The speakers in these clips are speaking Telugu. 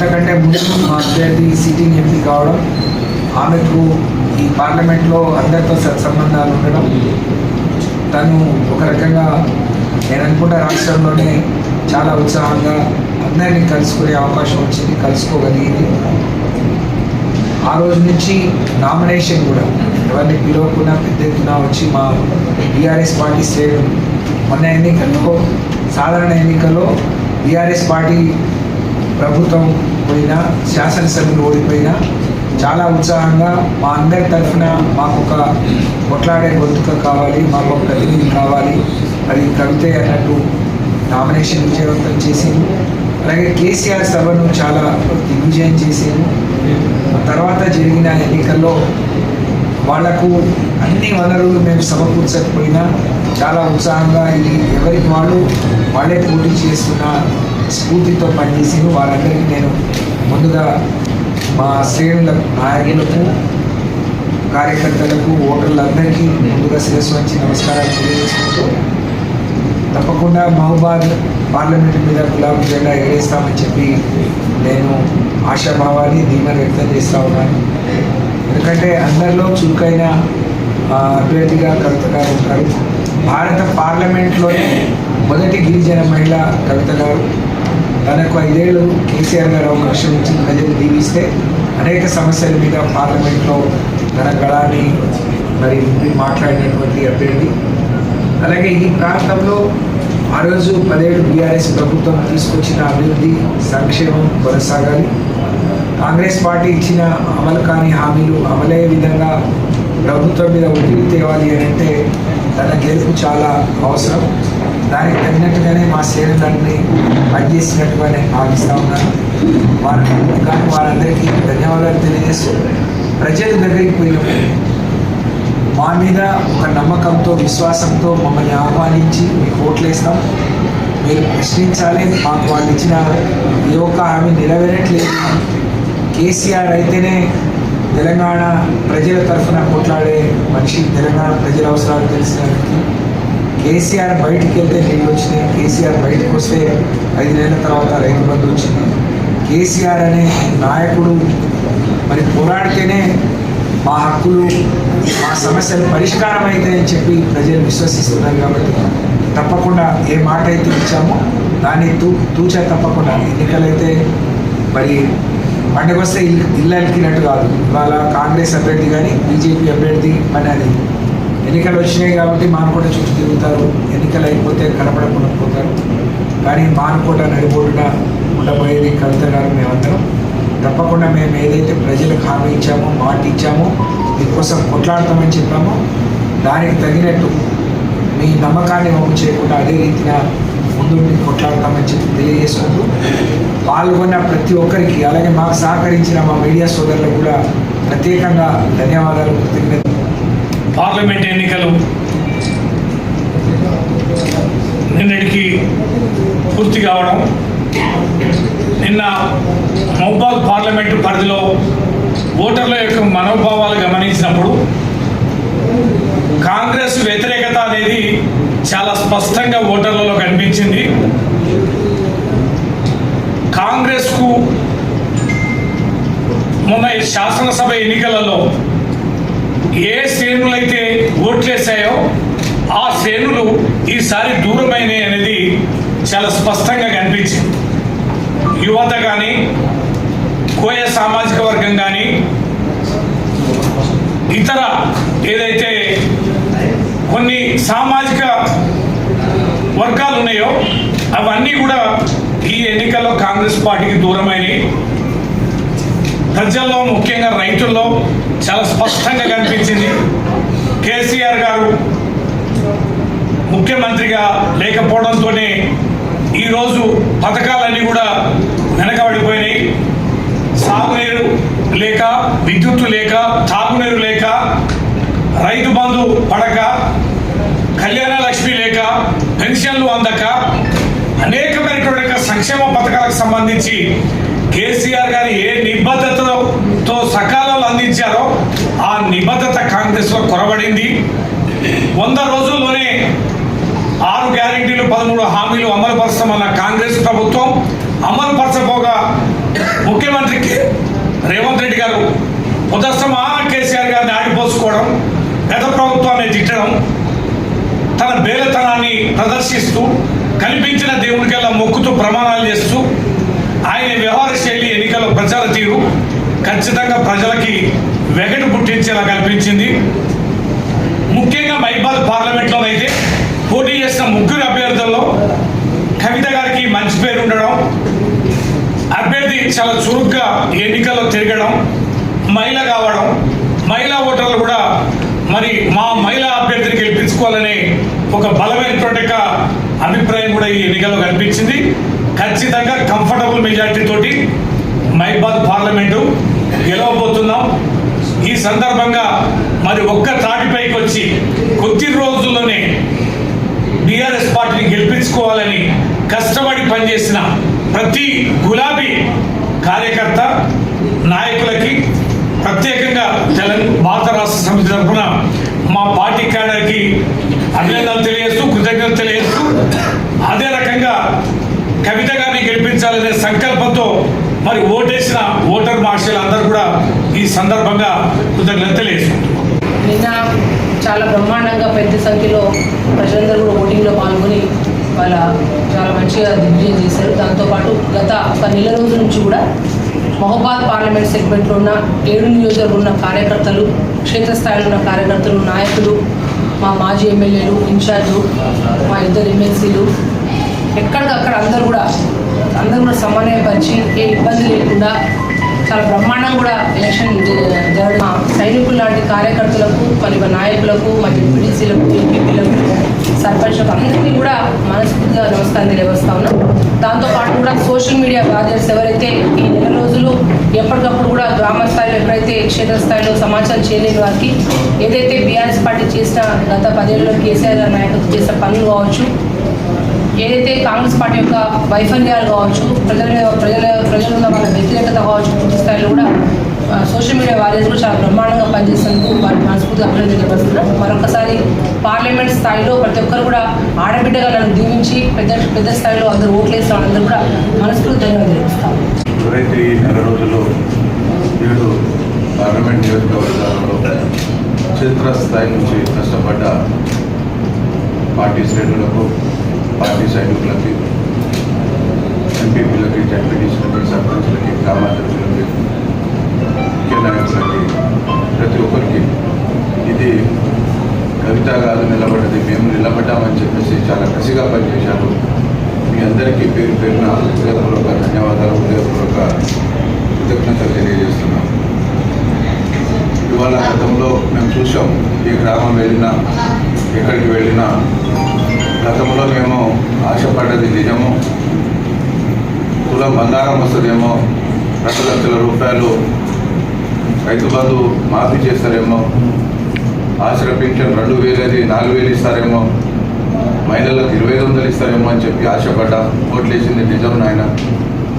అంతకంటే ముందు మా అభ్యర్థి సిట్టింగ్ ఎంపీ కావడం ఆమెకు ఈ పార్లమెంట్లో అందరితో సత్సంబంధాలు ఉండడం తను ఒక రకంగా నేను అనుకుంటా రాష్ట్రంలోనే చాలా ఉత్సాహంగా అందరినీ కలుసుకునే అవకాశం వచ్చింది కలుసుకోగలిగింది. ఆ రోజు నుంచి నామినేషన్ కూడా ఎవరిని పిలవకుండా పెద్ద ఎత్తున వచ్చి మా బీఆర్ఎస్ పార్టీ శ్రేణులు మొన్న ఎన్నికల్లో సాధారణ ఎన్నికల్లో బీఆర్ఎస్ పార్టీ ప్రభుత్వం పోయినా శాసనసభ్యులు ఓడిపోయినా చాలా ఉత్సాహంగా మా అందరి తరఫున మాకు ఒక కొట్లాడే గొంతుక కావాలి మాకు ఒక ప్రతినిధి కావాలి. అది కవితే అన్నట్టు నామినేషన్ విజయవంతం చేసింది. అలాగే కేసీఆర్ సభను చాలా దిగ్విజయం చేసాను తర్వాత జరిగిన ఎన్నికల్లో వాళ్ళకు అన్ని వనరులు మేము సమకూర్చకపోయినా చాలా ఉత్సాహంగా ఇది ఎవరికి వాళ్ళు వాళ్ళే పోటీ చేస్తున్న స్ఫూర్తితో పనిచేసి వారందరికీ నేను ముందుగా మా శ్రేణులకు నాయకులకు కార్యకర్తలకు ఓటర్లందరికీ ముందుగా శిరస్సు వచ్చి నమస్కారాలు తెలియజేసుకుంటూ తప్పకుండా మహబాద్ పార్లమెంట్ మీద గులాబీ జెండా ఎగరేస్తామని చెప్పి నేను ఆశాభావాన్ని ధీమా వ్యక్తం చేస్తూ ఉన్నాను. ఎందుకంటే అందరిలో చురుకైన అభ్యర్థిగా కవిత గారు ఉంటారు. భారత పార్లమెంట్లోనే మొదటి గిరిజన మహిళ కవిత గారు తనకు ఐదేళ్ళు కేసీఆర్ గారు అవకాశం ఇచ్చి ప్రజలు దీవిస్తే అనేక సమస్యల మీద పార్లమెంట్లో తన గళాన్ని మరి మాట్లాడినటువంటి అభ్యర్థి. అలాగే ఈ ప్రాంతంలో ఆ రోజు పదేళ్ళు బీఆర్ఎస్ ప్రభుత్వం తీసుకొచ్చిన అభివృద్ధి సంక్షేమం కొనసాగాలి. కాంగ్రెస్ పార్టీ ఇచ్చిన అమలు కాని హామీలు అమలయ్యే విధంగా ప్రభుత్వం మీద ఒత్తిడి తేవాలి అని అంటే తన గెలుపు చాలా అవసరం. దానికి తగినట్టుగానే మా సేవలన్నీ పనిచేసినట్టుగా నేను భావిస్తూ ఉన్నాను. వారికి కానీ వారందరికీ ధన్యవాదాలు తెలియజేస్తూ ప్రజల దగ్గరికి పోయినప్పుడు మా మీద ఒక నమ్మకంతో విశ్వాసంతో మమ్మల్ని ఆహ్వానించి మీకు ఓట్లేస్తాం. మీరు ప్రశ్నించాలి మాకు వాళ్ళు ఇచ్చిన ఏ ఒక్క హామీ నెరవేరట్లేదు. కేసీఆర్ అయితేనే తెలంగాణ ప్రజల తరఫున కొట్లాడే మనిషి తెలంగాణ ప్రజల అవసరాలు తెలిసిన వ్యక్తి. కేసీఆర్ బయటికి వెళ్తే నీళ్ళు వచ్చినాయి. కేసీఆర్ బయటకు వస్తే ఐదు నెలల తర్వాత రైతు బంధు వచ్చింది. కేసీఆర్ అనే నాయకుడు మరి పోరాడితేనే మా హక్కులు మా సమస్యలు పరిష్కారం అవుతాయని చెప్పి ప్రజలు విశ్వసిస్తున్నారు కాబట్టి తప్పకుండా ఏ మాట అయితే ఇచ్చామో దాన్ని తూ తూచా తప్పకుండా. ఎన్నికలైతే మరి పండుగ వస్తే ఇల్లు ఇల్లు అలికినట్టు కాదు. ఇవాళ కాంగ్రెస్ అభ్యర్థి కానీ బీజేపీ అభ్యర్థి పని అది ఎన్నికలు వచ్చినాయి కాబట్టి మానుకోట చుట్టూ తిరుగుతారు. ఎన్నికలు అయిపోతే కనపడకుండా పోతారు. కానీ మానుకోట నడిబోటున ఉండబోయేది కవిత గారు మేమందరం. తప్పకుండా మేము ఏదైతే ప్రజలకు హామీ ఇచ్చామో మాట ఇచ్చామో మీకోసం కొట్లాడతామని చెప్పామో దానికి తగినట్టు మీ నమ్మకాన్ని వమ్ము చేయకుండా అదే రీతిగా ముందు మీకు కొట్లాడతామని చెప్పి తెలియజేసుకుంటూ పాల్గొన్న ప్రతి ఒక్కరికి అలాగే మాకు సహకరించిన మా మీడియా సోదరులకు కూడా ప్రత్యేకంగా ధన్యవాదాలు. కృతజ్ఞత పార్లమెంట్ ఎన్నికలు. నిన్నటికి పూర్తి కావడం. నిన్న మహబాద్ పార్లమెంటు పరిధిలో ఓటర్ల యొక్క మనోభావాలు గమనించినప్పుడు కాంగ్రెస్ వ్యతిరేకత అనేది చాలా స్పష్టంగా ఓటర్లలో కనిపించింది. కాంగ్రెస్కు మొన్న శాసనసభ ఎన్నికలలో ఏ శ్రేణులైతే ఓట్లేసాయో ఆ శ్రేణులు ఈసారి దూరమైనవి అనేది చాలా స్పష్టంగా కనిపించింది. యువత కానీ కోయ సామాజిక వర్గం కానీ ఇతర ఏదైతే కొన్ని సామాజిక వర్గాలు ఉన్నాయో అవన్నీ కూడా ఈ ఎన్నికల్లో కాంగ్రెస్ పార్టీకి దూరమైనవి ప్రజల్లో ముఖ్యంగా రైతుల్లో చాలా స్పష్టంగా కనిపించింది. కేసీఆర్ గారు ముఖ్యమంత్రిగా లేకపోవడంతోనే ఈరోజు పథకాలన్నీ కూడా వెనకబడిపోయినాయి. సాగునీరు లేక విద్యుత్తు లేక తాగునీరు లేక రైతు బంధు పడక కళ్యాణ లక్ష్మి లేక పెన్షన్లు అందక అనేకమైనటువంటి సంక్షేమ పథకాలకు సంబంధించి కేసీఆర్ గారు ఏ నిబద్ధతతో సకాలంలో అందించారో ఆ నిబద్ధత కాంగ్రెస్లో కొరబడింది. వంద రోజుల్లోనే ఆరు గ్యారెంటీలు పదమూడు హామీలు అమలు పరచమన్న కాంగ్రెస్ ప్రభుత్వం అమలు పరచబోగా ముఖ్యమంత్రికి రేవంత్ రెడ్డి గారు ఉదస్తమా కేసీఆర్ గారిని ఆడిపోసుకోవడం గత ప్రభుత్వాన్ని తిట్టడం తన బేలతనాన్ని ప్రదర్శిస్తూ కనిపించిన దేవునికల్లా మొక్కుతూ ప్రమాణాలు చేస్తూ ఆయన వ్యవహార శైలి ఎన్నికల ప్రచార తీరు ఖచ్చితంగా ప్రజలకి వెగటు పుట్టించేలా కల్పించింది. ముఖ్యంగా మైబాద్ పార్లమెంట్లోనైతే పోటీ చేసిన ముగ్గురు అభ్యర్థుల్లో కవిత గారికి మంచి పేరు ఉండడం అభ్యర్థి చాలా చురుగ్గా ఎన్నికల్లో తిరగడం మహిళ కావడం మహిళా ఓటర్లు కూడా మరి మా మహిళా అభ్యర్థిని గెలిపించుకోవాలనే ఒక బలమైనటువంటి అభిప్రాయం కూడా ఈ ఎన్నికల్లో కనిపించింది ఖచ్చితంగా కంఫర్టబుల్ మెజార్టీ తోటి మైబాద్ పార్లమెంటు గెలవబోతున్నాం. ఈ సందర్భంగా మరి ఒక్క తాటిపైకి వచ్చి కొద్ది రోజుల్లోనే బీఆర్ఎస్ పార్టీని గెలిపించుకోవాలని కష్టపడి పనిచేసిన ప్రతి గులాబీ కార్యకర్త నాయకులకి ప్రత్యేకంగా తెలంగాణ భారత రాష్ట్ర సమితి తరఫున మా పార్టీ క్యాడర్కి అభినందనలు తెలియజేస్తూ కృతజ్ఞతలు తెలియజేస్తూ అదే రకంగా కవిత గారిని గెలిపించాలనే సంకల్పంతో మరి ఓటేసిన ఓటర్ మార్షల్ అందరూ కూడా ఈ సందర్భంగా కృతజ్ఞతలు నిన్న చాలా బ్రహ్మాండంగా పెద్ద సంఖ్యలో ప్రజలందరూ కూడా ఓటింగ్లో పాల్గొని వాళ్ళ చాలా మంచిగా దిగ్విజయం చేశారు. దాంతోపాటు గత ఒక నెల రోజుల నుంచి కూడా మహబాద్ పార్లమెంట్ సెగ్మెంట్లో ఉన్న ఏడు నియోజకవర్గం ఉన్న కార్యకర్తలు క్షేత్రస్థాయిలో ఉన్న కార్యకర్తలు నాయకులు మా మాజీ ఎమ్మెల్యేలు ఇన్ఛార్జు మా ఇద్దరు ఎమ్మెల్సీలు ఎక్కడికక్కడ అందరూ కూడా అందరూ కూడా సమన్వయపరిచి ఏ ఇబ్బంది లేకుండా చాలా బ్రహ్మాండం కూడా ఎలక్షన్ జరగడం. సైనికులు లాంటి కార్యకర్తలకు మరి నాయకులకు మరియు డిప్యూటీసీలకు ఎంపీపీలకు సర్పంచ్లకు అందరికీ కూడా మనస్ఫూర్తిగా నమస్కారం తెలియవస్తా ఉన్నాం. దాంతోపాటు కూడా సోషల్ మీడియా బాధ్యతలు ఎవరైతే ఈ నెల రోజులు ఎప్పటికప్పుడు కూడా గ్రామ స్థాయిలో ఎప్పుడైతే క్షేత్ర స్థాయిలో సమాచారం చేయలేని వారికి ఏదైతే బీఆర్ఎస్ పార్టీ చేసిన గత పదేళ్ళలో కేసీఆర్ నాయకులు చేసిన పనులు కావచ్చు ఏదైతే కాంగ్రెస్ పార్టీ యొక్క వైఫల్యాలు కావచ్చు ప్రజల ప్రజల ప్రజలు వాళ్ళ వ్యతిరేకత కావచ్చు పూర్తి స్థాయిలో కూడా సోషల్ మీడియా వారియర్స్ కూడా చాలా బ్రహ్మాండంగా పనిచేసేందుకు వారి మనస్ఫూర్తి అభినందించబడుతున్నారు మరొకసారి పార్లమెంట్ స్థాయిలో ప్రతి ఒక్కరు కూడా ఆడబిడ్డగా నన్ను దీవించి పెద్ద పెద్ద స్థాయిలో అందరూ ఓట్లు వేసిన వాళ్ళందరూ కూడా మనస్ఫూర్తి ధన్యవాదాలు తెలుపుతాం. ఎవరైతే ఈ నెల రోజుల్లో ఏడు పార్లమెంట్ నియోజకవర్గాలలో క్షేత్రస్థాయి నుంచి కష్టపడ్డ పార్టీ శ్రేణులకు పార్టీ సైనికులకి ఎంపీపీలకి జడ్పీటీసీలకి సర్పంచ్లకి గ్రామాధ్యక్షులకి ముఖ్య నాయకులకి ప్రతి ఒక్కరికి ఇది కవిత కాదు నిలబడ్డది మేము నిలబడ్డామని చెప్పేసి చాలా కసిగా పనిచేశారు. మీ అందరికీ పేరు పేరున హృదయపూర్వక ధన్యవాదాలు హృదయపూర్వక కృతజ్ఞతలు తెలియజేస్తున్నాం. ఇవాళ గతంలో మేము చూసాం ఏ గ్రామం వెళ్ళినా ఎక్కడికి వెళ్ళినా గతంలో మేము ఆశపడ్డది నిజము? కులం బంగారం వస్తుందేమో? రెండు లక్షల రూపాయలు రైతు బంధు మాఫీ చేస్తారేమో? ఆశ్ర పింఛన్ రెండు వేలది నాలుగు వేలు ఇస్తారేమో? మహిళలకు ఇరవై ఐదు వందలు ఇస్తారేమో అని చెప్పి ఆశపడ్డా ఓట్లేసింది నిజం నాయన.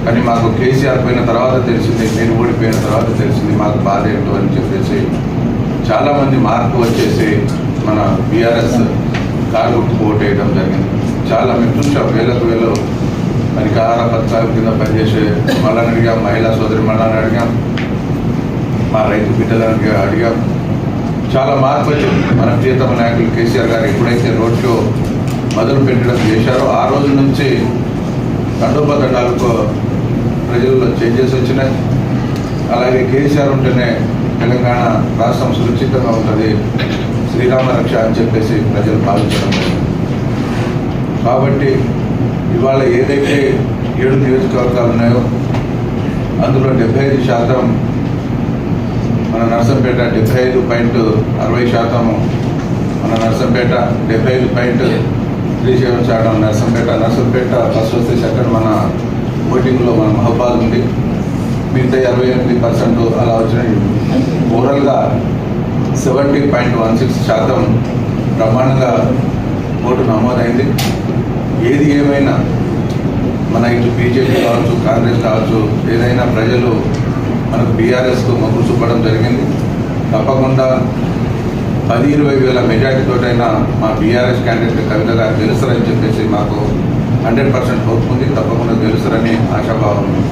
కానీ మాకు కేసీఆర్ పోయిన తర్వాత తెలిసింది మీరు ఓడిపోయిన తర్వాత తెలిసింది మాకు బాధ ఏంటో అని చెప్పేసి చాలామంది మార్పు వచ్చేసి మన బీఆర్ఎస్ కారు గుర్తుకు ఓటేయడం జరిగింది. చాలా మేము చూసాం వేలకు వేలు ఆహార పథకాల కింద పనిచేసే వాళ్ళని అడిగాం మహిళా సోదరి మళ్ళని అడిగాం మా రైతు బిడ్డలని అడిగాం. చాలా మార్పు వచ్చింది. మన ప్రియతమ నాయకులు కేసీఆర్ గారు ఎప్పుడైతే రోడ్ షో మొదలు పెట్టడం చేశారో ఆ రోజు నుంచి దండోపదండాలకు ప్రజల్లో చేంజెస్ వచ్చినాయి. అలాగే కేసీఆర్ ఉంటేనే తెలంగాణ రాష్ట్రం సురక్షితంగా ఉంటుంది. శ్రీరామ రక్ష అని చెప్పేసి ప్రజలు భావించడం జరిగింది. కాబట్టి ఇవాళ ఏదైతే ఏడు నియోజకవర్గాలు ఉన్నాయో అందులో డెబ్బై ఐదు శాతం మన నర్సంపేట డెబ్బై ఐదు పాయింట్ అరవై శాతము మన నర్సంపేట డెబ్బై ఐదు పాయింట్ త్రీ సెవెన్ శాతం నర్సంపేట నర్సంపేట ఫస్ట్ వస్తే సెకండ్ మన ఓటింగ్లో మన మహబాద్ ఉంది. మిగతా ఇరవై ఎనిమిది పర్సెంట్ అలా వచ్చినాయి. ఓవరాల్గా సెవెంటీ పాయింట్ వన్ సిక్స్ శాతం బ్రహ్మాండంగా ఓటు నమోదైంది. ఏది ఏమైనా మన ఇటు బీజేపీ కావచ్చు కాంగ్రెస్ కావచ్చు ఏదైనా ప్రజలు మనకు బీఆర్ఎస్కు మొగ్గు చూపడం జరిగింది. తప్పకుండా పది ఇరవై వేల మెజార్టీతోటైనా మా బీఆర్ఎస్ క్యాండిడేట్ కవిత గారు గెలుస్తారని చెప్పేసి మాకు హండ్రెడ్ పర్సెంట్ హోప్ ఉంది. తప్పకుండా గెలుస్తారని ఆశాభావం ఉంది.